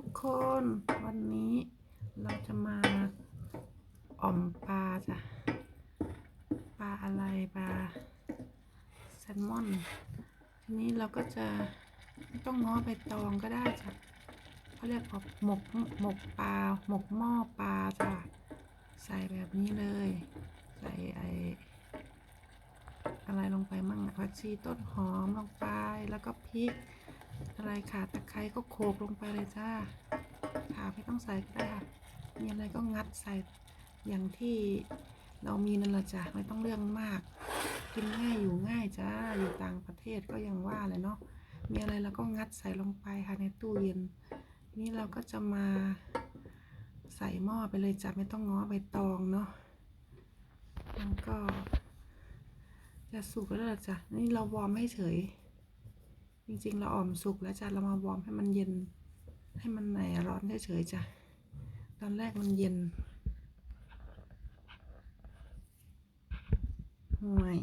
ทุกคนวันนี้เราจะมาอ่อมปลาจ้ะปลาอะไรปลาแซลมอน ทีนี้เราก็จะต้องง้อใบตองก็ได้จ้ะเขาเรียกออกหมกหมกปลาหมกหม้อปลาจ้ะใส่แบบนี้เลย ใส่ไออะไรลงไปมั่งผักชีต้นหอมลงไปแล้วก็พริก อะไรขาตะไคร้ก็โขลกลงไปเลยจ้าขาไม่ต้องใส่ก็ได้ค่ะมีอะไรก็งัดใส่อย่างที่เรามีนั่นแหละจ้ะไม่ต้องเรื่องมาก กินง่ายอยู่ง่ายจ้าอยู่ต่างประเทศก็ยังว่าเลยเนาะมีอะไรเราก็งัดใส่ลงไปค่ะในตู้เย็นนี่เราก็จะมาใส่หม้อไปเลยจ้ะไม่ต้องง้อใบตองเนาะมันก็จะสุกแล้วจ้ะนี่เราวอร์มให้เฉย จริงๆ เราอ่อมสุกแล้วจ้ะเรามาวอร์มให้มันเย็น ให้มันไหนร้อนเฉยๆจ้ะตอนแรกมันเย็นห่วย